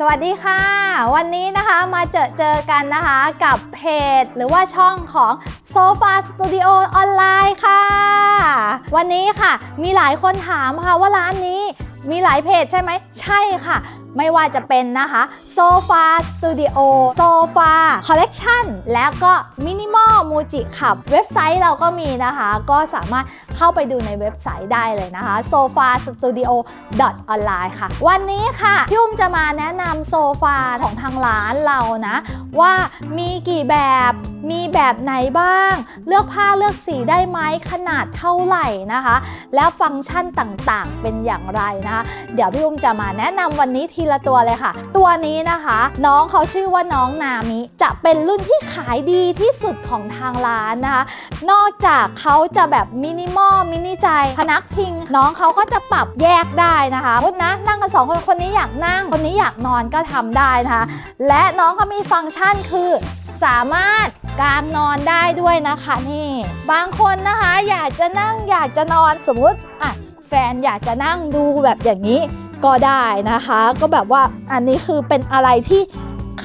สวัสดีค่ะ วันนี้นะคะมาเจอเจอกันนะคะกับเพจ หรือว่าช่องของ Sofa Studio ออนไลน์ค่ะ วันนี้ค่ะมีหลายคนถามค่ะว่าร้านนี้มีหลายเพจใช่ไหม ใช่ค่ะ ไม่ว่าจะเป็นนะคะ Sofa Studio Sofa Collection แล้วก็ Minimal Muji ขับ เว็บไซต์เราก็มีนะคะ ก็สามารถเข้าไปดูในเว็บไซต์ได้เลยนะคะ sofa studio online ค่ะ วันนี้ค่ะพี่อุ้มจะมาแนะนำโซฟาของทางร้านเรานะ ว่ามีกี่แบบ มีแบบไหนบ้าง เลือกผ้าเลือกสีได้ไหมขนาดเท่าไหร่นะคะ แล้วฟังก์ชันต่างๆ เป็นอย่างไรนะคะ เดี๋ยวพี่อุ้มจะมาแนะนำวันนี้ทีละตัวเลยค่ะ ตัวนี้นะคะ น้องเขาชื่อว่าน้องนามิจะเป็นรุ่นที่ขายดีที่สุดของทางร้านนะคะ นอกจากเขาจะแบบมินิมอลมินิใจพนักพิง น้องเขาก็จะปรับแยกได้นะคะมุดนะนั่งกันสองคนคนนี้อยากนั่งคนนี้อยากนอนก็ทำได้นะคะและน้องเขามีฟังก์ชันคือสามารถ กางนอนได้ด้วยนะคะนี่ บางคนนะคะอยากจะนั่งอยากจะนอนสมมติอะแฟนอยากจะนั่งดูแบบอย่างนี้ก็ได้นะคะ ก็แบบว่าอันนี้คือเป็นอะไรที่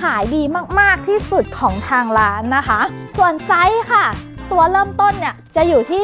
ขายดีมาก ๆ ที่สุดของทางร้านนะคะ ส่วนไซส์ค่ะ ตัวเริ่มต้นเนี่ยจะอยู่ที่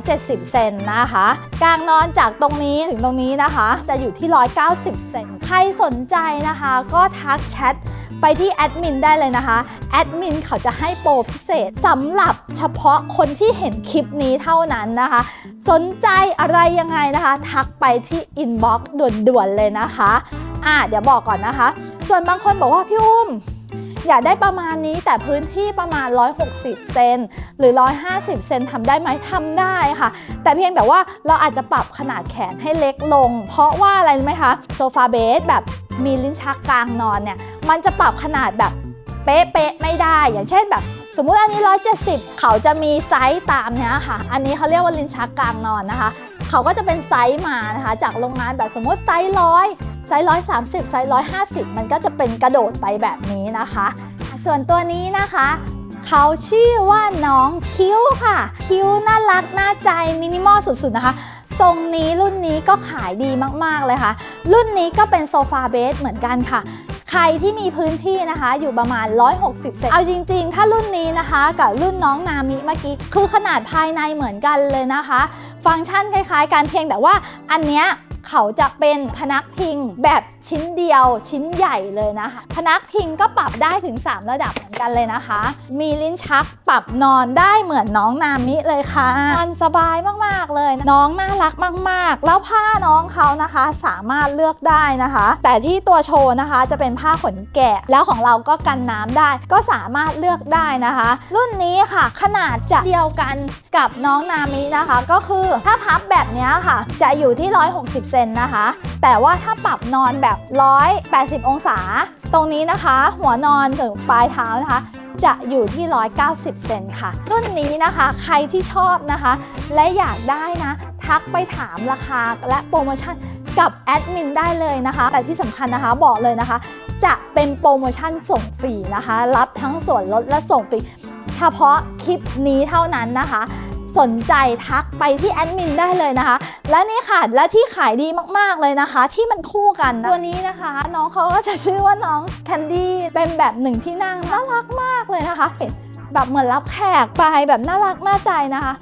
170 เซนนะคะ กลางนอนจากตรงนี้ถึงตรงนี้นะคะ จะอยู่ที่ 190 เซน ใครสนใจนะคะก็ทักแชทไปที่แอดมินได้เลยนะคะ แอดมินเขาจะให้โปรพิเศษสำหรับเฉพาะคนที่เห็นคลิปนี้เท่านั้นนะคะ สนใจอะไรยังไงนะคะ ทักไปที่อินบ็อกซ์ด่วนๆเลยนะคะ อะเดี๋ยวบอกก่อนนะคะ ส่วนบางคนบอกว่าพี่อุ้ม อยากได้ประมาณนี้แต่พื้นที่ประมาณ 160 เซนหรือ 150 เซนทำได้ไหมทำได้ค่ะ แต่เพียงแต่ว่าเราอาจจะปรับขนาดแขนให้เล็กลง เพราะว่าอะไรรู้ไหมคะโซฟาเบสแบบมีลิ้นชักกลางนอนเนี่ยมันจะปรับขนาดแบบเป๊ะๆไม่ได้ อย่างเช่นแบบ สมมุติอันนี้ 170 เขาจะมีไซส์ตามเนี้ยค่ะ อันนี้เขาเรียกว่าลิ้นชักกลางนอนนะคะ เขาก็จะเป็นไซส์มานะคะ จากโรงงานแบบสมมติไซส์ร้อย ไซส์ร้อยสามสิบไซส์ร้อยห้าสิบมันก็จะเป็นกระโดดไปแบบนี้นะคะ ส่วนตัวนี้นะคะเขาชื่อว่าน้องคิ้วค่ะ คิ้วน่ารักน่าใจมินิมอลสุดๆนะคะทรงนี้รุ่นนี้ก็ขายดีมากๆเลยค่ะ รุ่นนี้ก็เป็นโซฟาเบสเหมือนกันค่ะ ใครที่มีพื้นที่นะคะอยู่ประมาณ 160 เซนเอาจริง ๆ ถ้ารุ่นนี้นะคะกับรุ่นน้องนามิเมื่อกี้คือขนาดภายในเหมือนกันเลยนะคะ ฟังก์ชันคล้าย ๆกันเพียงแต่ว่าอันเนี้ย เขาจะเป็นพนักพิงแบบชิ้นเดียวชิ้นใหญ่เลยนะคะ พนักพิงก็ปรับได้ถึง 3 ระดับเหมือนกันเลยนะคะ มีลิ้นชักปรับนอนได้เหมือนน้องนามิเลยค่ะนอนสบายมากๆเลย น้องน่ารักมาก ๆ แล้วผ้าน้องเขานะคะ สามารถเลือกได้นะคะ แต่ที่ตัวโชว์นะคะจะเป็นผ้าขนแกะ แล้วของเราก็กันน้ำได้ ก็สามารถเลือกได้นะคะ รุ่นนี้ค่ะ ขนาดจะเดียวกันกับน้องนามินะคะ ก็คือถ้าพับแบบนี้ค่ะ จะอยู่ที่ 160เซนนะคะ แต่ว่าถ้าปรับนอนแบบ 180 องศา ตรงนี้นะคะ หัวนอนถึงปลายเท้านะคะ จะอยู่ที่ 190 เซนค่ะ รุ่นนี้นะคะใครที่ชอบนะคะ และอยากได้นะ ทักไปถามราคาและโปรโมชั่นกับแอดมินได้เลยนะคะ แต่ที่สำคัญนะคะบอกเลยนะคะ จะเป็นโปรโมชั่นส่งฟรีนะคะ รับทั้งส่วนลดและส่งฟรีเฉพาะคลิปนี้เท่านั้นนะคะ สนใจทักไปที่แอดมินได้เลยนะคะ และนี่ค่ะ และที่ขายดีมากๆเลยนะคะ ที่มันคู่กันนะตัวนี้นะคะ น้องเขาก็จะชื่อว่าน้องแคนดี้เป็นแบบหนึ่งที่นั่งน่ารักมากเลยนะคะเป็นแบบเหมือนรับแขกไปแบบน่ารักน่าใจนะคะ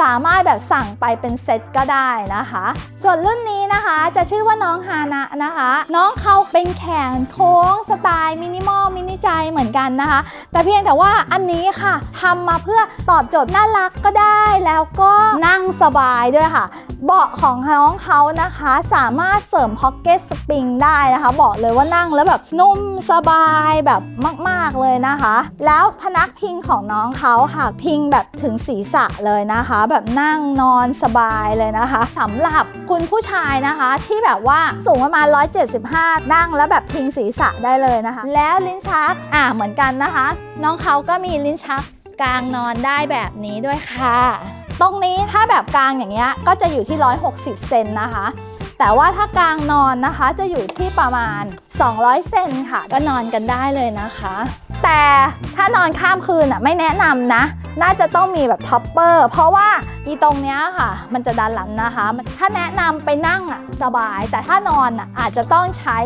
สามารถแบบสั่งไปเป็นเซตก็ได้นะคะ ส่วนรุ่นนี้นะคะจะชื่อว่าน้องฮานะนะคะ น้องเขาเป็นแขนโค้งสไตล์มินิมอลมินิใจเหมือนกันนะคะ แต่เพียงแต่ว่าอันนี้ค่ะทำมาเพื่อตอบโจทย์น่ารักก็ได้แล้วก็นั่งสบายด้วยค่ะ เบาะของน้องเขานะคะ สามารถเสริมพ็อกเก็ตสปริงได้นะคะ บอกเลยว่านั่งแล้วแบบนุ่มสบายแบบมาก ๆเลยนะคะ แล้วพนักพิงของน้องเขาค่ะพิงแบบถึงศีรษะเลยนะคะแบบนั่งนอนสบายเลยนะคะสำหรับคุณผู้ชายนะคะ ที่แบบว่าสูงประมาณ 175 นั่งแล้วแบบพิงศีรษะได้เลยนะคะ แล้วลิ้นชักอ่าเหมือนกันนะคะ น้องเขาก็มีลิ้นชักกลางนอนได้แบบนี้ด้วยค่ะ ตรงนี้ถ้าแบบกลางอย่างเงี้ยก็จะอยู่ที่ 160 เซนนะคะ แต่ว่าถ้ากลางนอนนะคะจะอยู่ที่ประมาณ 200 เซนค่ะ ก็นอนกันได้เลยนะคะ แต่ถ้านอนข้ามคืนอะไม่แนะนำนะ น่าจะต้องมีแบบท็อปเปอร์ เพราะว่าอีตรงเนี้ยค่ะ มันจะดันหลังนะคะ ถ้าแนะนำไปนั่งอะสบาย แต่ถ้านอนอะอาจจะต้องใช้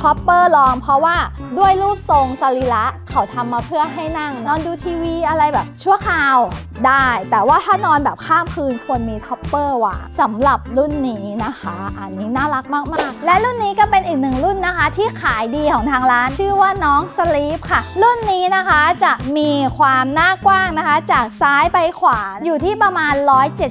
ท็อปเปอร์รอง เพราะว่าด้วยรูปทรงสรีระเขาทำมาเพื่อให้นั่ง นอนดูทีวีอะไรแบบชั่วคราวได้ แต่ว่าถ้านอนแบบข้ามคืนควรมีท็อปเปอร์วางสำหรับรุ่นนี้นะคะ อันนี้น่ารักมากๆ และรุ่นนี้ก็เป็นอีกหนึ่งรุ่นนะคะ ที่ขายดีของทางร้าน ชื่อว่าน้องสลีปค่ะ รุ่นนี้นะคะจะมีความหน้ากว้างนะคะ จากซ้ายไปขวาอยู่ที่ประมาณ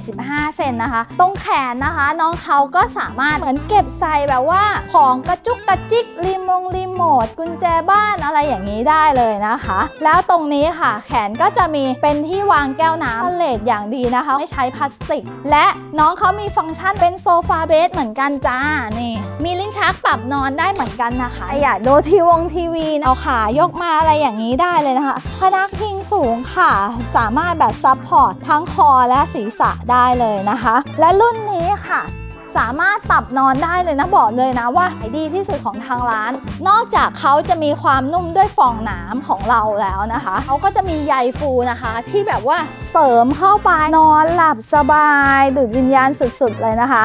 175 เซนนะคะ ตรงแขนนะคะ น้องเขาก็สามารถเหมือนเก็บใส่แบบว่า ของกระจุกกระจิกรีมงรีโมทกุญแจบ้านอะไรอย่างนี้ได้เลยนะคะ แล้วตรงนี้ค่ะ แขนก็จะมีเป็นที่วางแก้วน้ำเลดอย่างดีนะคะ ไม่ใช้พลาสติก และน้องเขามีฟังก์ชันเป็นโซฟาเบสเหมือนกันจ้านี่ มีลิ้นชักปรับนอนได้เหมือนกันนะคะอยากดูทีวงทีวีเอาขายกมาอะไรอย่างนี้ได้เลยนะคะพนักพิงสูงค่ะ สามารถแบบซับพอร์ตทั้งคอและศีรษะได้เลยนะคะ และรุ่นนี้ค่ะสามารถปรับนอนได้เลยนะบอกเลยนะว่าดีที่สุดของทางร้าน นอกจากเขาจะมีความนุ่มด้วยฟองน้ำของเราแล้วนะคะเขาก็จะมีใยฟูนะคะ ที่แบบว่าเสริมเข้าไปนอนหลับสบายดูดวิญญาณสุดๆเลยนะคะ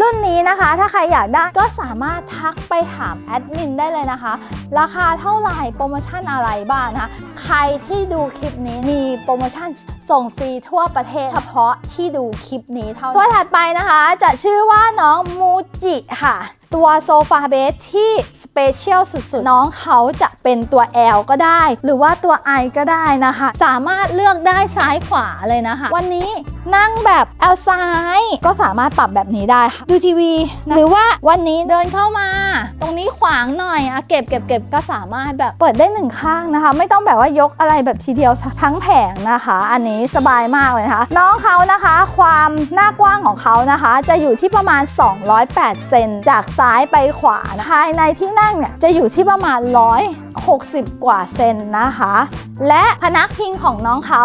รุ่นนี้นะคะ ถ้าใครอยากได้ก็สามารถทักไปถามแอดมินได้เลยนะคะ ราคาเท่าไหร่โปรโมชั่นอะไรบ้างนะคะ ใครที่ดูคลิปนี้มีโปรโมชั่นส่งฟรีทั่วประเทศ เฉพาะที่ดูคลิปนี้เท่านั้นตัวถัดไปนะคะจะชื่อว่าน้องมูจิค่ะตัวโซฟาเบสที่สเปเชียลสุดๆ น้องเขาจะเป็นตัว L ก็ได้ หรือว่าตัว I ก็ได้นะคะ สามารถเลือกได้ซ้ายขวาเลยนะคะ วันนี้ นั่งแบบ L ซ้ายก็สามารถปรับแบบนี้ได้ค่ะดูทีวีนะหรือว่าวันนี้เดินเข้ามา ตรงนี้ขวางหน่อยอะเก็บเก็บเก็บก็สามารถแบบเปิดได้หนึ่งข้างนะคะ ไม่ต้องแบบว่ายกอะไรแบบทีเดียวทั้งแผงนะคะ อันนี้สบายมากเลยนะคะ น้องเขานะคะ ความหน้ากว้างของเขานะคะ จะอยู่ที่ประมาณ 208 เซนจากซ้ายไปขวานภายในที่นั่งเนี่ยจะอยู่ที่ประมาณ 160 กว่าเซนนะคะ และพนักพิงของน้องเขา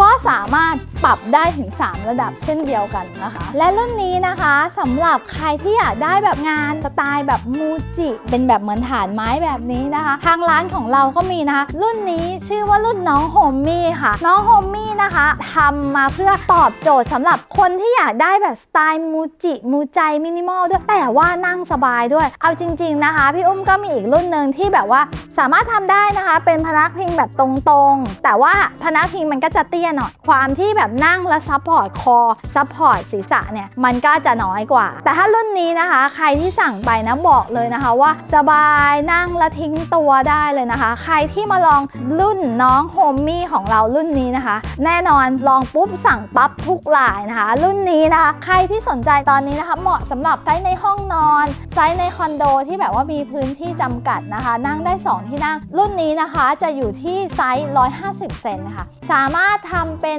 ก็สามารถปรับได้ถึง 3 ระดับเช่นเดียวกันนะคะ และรุ่นนี้นะคะสำหรับใครที่อยากได้แบบงานสไตล์แบบมูจิ เป็นแบบเหมือนฐานไม้แบบนี้นะคะ ทางร้านของเราก็มีนะคะ รุ่นนี้ชื่อว่ารุ่นน้องโฮมมี่ค่ะ น้องโฮมมี่นะคะทำมาเพื่อตอบโจทย์สำหรับคนที่อยากได้แบบสไตล์มูจิมูใจมินิมอลด้วยแต่ว่านั่งสบายด้วย เอาจริง ๆนะคะ พี่อุ้มก็มีอีกรุ่นหนึ่งที่แบบว่าสามารถทำได้นะคะ เป็นพนักพิงแบบตรงๆ แต่ว่าพนักพิงมันก็จะเตี้ยหน่อย ความที่แบบนั่งและซัพพอร์ตคอซัพพอร์ตศีรษะเนี่ยมันก็จะน้อยกว่า แต่ถ้ารุ่นนี้นะคะ ใครที่สั่งไปนะบอกเลยนะคะว่าสบายนั่งและทิ้งตัวได้เลยนะคะ ใครที่มาลองรุ่นน้องโฮมมี่ของเรารุ่นนี้นะคะ แน่นอนลองปุ๊บสั่งปั๊บทุกลายนะคะ รุ่นนี้นะคะใครที่สนใจตอนนี้นะคะ เหมาะสำหรับไซส์ในห้องนอนไซส์ในคอนโดที่แบบว่ามีพื้นที่จำกัดนะคะ นั่งได้ 2 ที่นั่ง รุ่นนี้นะคะจะอยู่ที่ไซส์ 150 เซนค่ะสามารถทำเป็น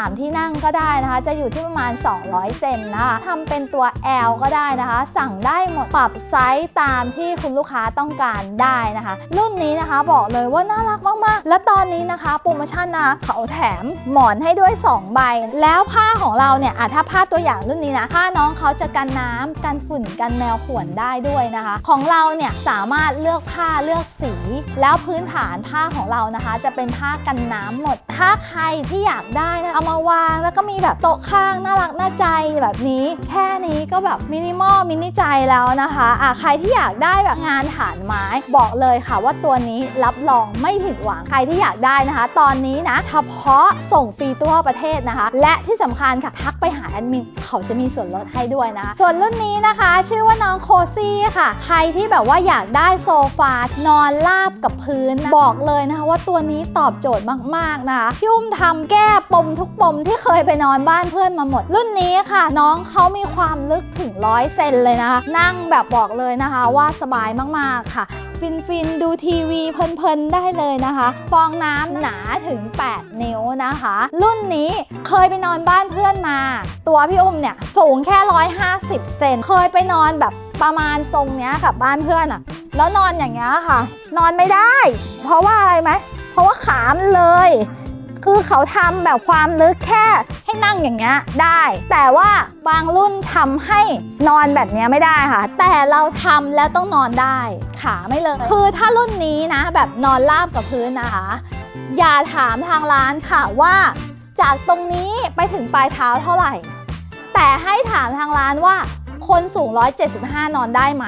3 ที่นั่งก็ได้นะคะ จะอยู่ที่ประมาณ 200 เซนนะคะทำเป็นตัว L ก็ได้นะคะ สั่งได้หมดปรับไซส์ตามที่คุณลูกค้าต้องการได้นะคะ รุ่นนี้นะคะบอกเลยว่าน่ารักมากๆ และตอนนี้นะคะโปรโมชั่นนะคะเขาแถมหมอนให้ด้วย 2 ใบ แล้วผ้าของเราเนี่ยอะถ้าผ้าตัวอย่างรุ่นนี้นะผ้าน้องเขาจะกันน้ำกันฝุ่นกันแมวข่วนได้ด้วยนะคะ ของเราเนี่ยสามารถเลือกผ้าเลือกสี แล้วพื้นฐานผ้าของเรานะคะ จะเป็นผ้ากันน้ำหมด ถ้าใครที่อยากได้นะเอามาวาง แล้วก็มีแบบโต๊ะข้างน่ารักน่าใจแบบนี้แค่นี้ก็แบบมินิมอลมินิใจแล้วนะคะอะใครที่อยากได้แบบงานฐานไม้บอกเลยค่ะว่าตัวนี้รับรองไม่ผิดหวังใครที่อยากได้นะคะ ตอนนี้นะเฉพาะส่งฟรีทั่วประเทศนะคะ และที่สำคัญค่ะทักไปหาแอดมินเขาจะมีส่วนลดให้ด้วยนะส่วนรุ่นนี้นะคะ ชื่อว่าน้องโคซี่ค่ะ ใครที่แบบว่าอยากได้โซฟานอนราบกับพื้นนะบอกเลยนะคะว่าตัวนี้ตอบโจทย์มากๆนะคะพี่อุ้มทำแก้ปมทุกปมที่เคยไปนอนบ้านเพื่อนมาหมด รุ่นนี้ค่ะ น้องเขามีความลึกถึงร้อยเซนเลยนะคะ นั่งแบบบอกเลยนะคะว่าสบายมากๆค่ะฟินฟินดูทีวีเพลินๆได้เลยนะคะ ฟองน้ำหนาถึง 8 นิ้วนะคะ รุ่นนี้เคยไปนอนบ้านเพื่อนมา ตัวพี่อุ้มเนี่ยสูงแค่ 150 เซนเคยไปนอนแบบประมาณทรงเนี้ยกับบ้านเพื่อนอะแล้วนอนอย่างเงี้ยค่ะ นอนไม่ได้ เพราะว่าอะไรไหมเพราะว่าขามเลย คือเขาทำแบบความลึกแค่ให้นั่งอย่างเงี้ยได้ แต่ว่าบางรุ่นทำให้นอนแบบเนี้ยไม่ได้ค่ะ แต่เราทำแล้วต้องนอนได้ ขาไม่เลย คือถ้ารุ่นนี้นะ แบบนอนราบกับพื้นนะคะ อย่าถามทางร้านค่ะว่า จากตรงนี้ไปถึงปลายเท้าเท่าไหร่ แต่ให้ถามทางร้านว่า คนสูง 175 นอนได้ไหม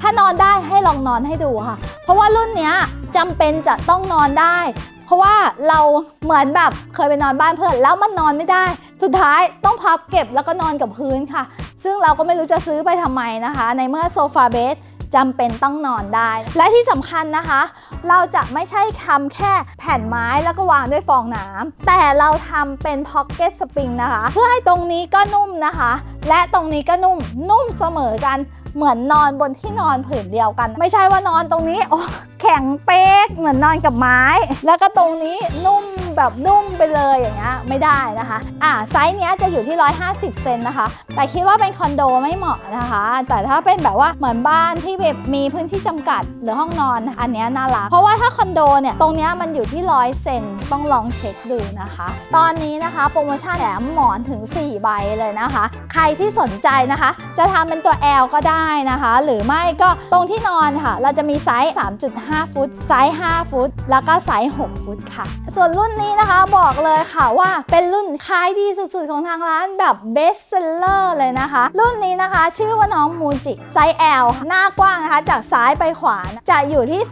ถ้านอนได้ให้ลองนอนให้ดูค่ะ เพราะว่ารุ่นเนี้ยจำเป็นจะต้องนอนได้ เพราะว่าเราเหมือนแบบเคยไปนอนบ้านเพื่อนแล้วมันนอนไม่ได้ สุดท้ายต้องพับเก็บแล้วก็นอนกับพื้นค่ะ ซึ่งเราก็ไม่รู้จะซื้อไปทำไมนะคะ ในเมื่อโซฟาเบส จำเป็นต้องนอนได้ และที่สำคัญนะคะ เราจะไม่ใช่ทำแค่แผ่นไม้แล้วก็วางด้วยฟองน้ำแต่เราทำเป็นพ็อกเก็ตสปริงนะคะ เพื่อให้ตรงนี้ก็นุ่มนะคะ และตรงนี้ก็นุ่มนุ่มเสมอกันเหมือนนอนบนที่นอนผืนเดียวกัน ไม่ใช่ว่านอนตรงนี้โอ้แข็งเป๊กเหมือนนอนกับไม้ แล้วก็ตรงนี้นุ่ม แบบนุ่มไปเลยอย่างเงี้ยไม่ได้นะคะอ่าไซส์เนี้ยจะอยู่ที่ 150 เซนนะคะ แต่คิดว่าเป็นคอนโดไม่เหมาะนะคะ แต่ถ้าเป็นแบบว่าเหมือนบ้านที่แบบมีพื้นที่จำกัดหรือห้องนอนอันเนี้ยน่ารัก เพราะว่าถ้าคอนโดเนี่ยตรงเนี้ยมันอยู่ที่ 100 เซนต้องลองเช็คดูนะคะ ตอนนี้นะคะโปรโมชั่นแถมหมอนถึง 4 ใบเลยนะคะ ใครที่สนใจนะคะ จะทำเป็นตัว L ก็ได้นะคะ หรือไม่ก็ตรงที่นอนค่ะ เราจะมีไซส์ 3.5 ฟุต ไซส์ 5 ฟุต แล้วก็ไซส์ 6 ฟุตค่ะ ส่วนรุ่นนี้นะคะบอกเลยค่ะว่าเป็นรุ่นขายดีสุดๆ ของทางร้านแบบ best seller เลยนะคะ รุ่นนี้นะคะ ชื่อว่าน้องมูจิไซส์ L หน้ากว้างนะคะ จากซ้ายไปขวาจะอยู่ที่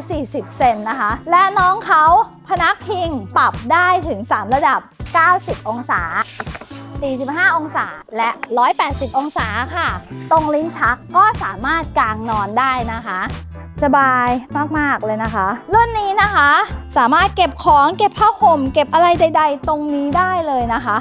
240 เซนนะคะ และน้องเขาพนักพิงปรับได้ถึง 3 ระดับ 90 องศา45 องศาและ 180 องศาค่ะ ตรงลิ้นชักก็สามารถกางนอนได้นะคะ สบายมาก ๆ เลยนะคะ รุ่นนี้นะคะ สามารถเก็บของเก็บผ้าห่ม เก็บอะไรใด ๆ ตรงนี้ได้เลยนะคะ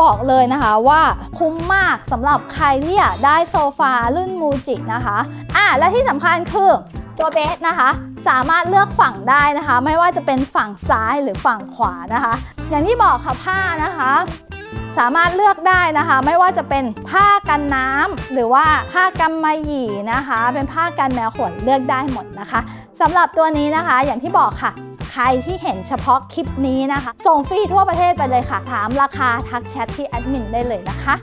บอกเลยนะคะว่าคุ้มมากสำหรับใครที่อยากได้โซฟารุ่นมูจินะคะอะและที่สำคัญคือตัวเบสนะคะ สามารถเลือกฝั่งได้นะคะ ไม่ว่าจะเป็นฝั่งซ้ายหรือฝั่งขวานะคะ อย่างที่บอกค่ะผ้านะคะ สามารถเลือกได้นะคะ ไม่ว่าจะเป็นผ้ากันน้ำหรือว่าผ้ากันมะหยี่นะคะ เป็นผ้ากันแมวขนเลือกได้หมดนะคะสำหรับตัวนี้นะคะอย่างที่บอกค่ะใครที่เห็นเฉพาะคลิปนี้นะคะ ส่งฟรีทั่วประเทศไปเลยค่ะ ถามราคาทักแชทที่แอดมินได้เลยนะคะ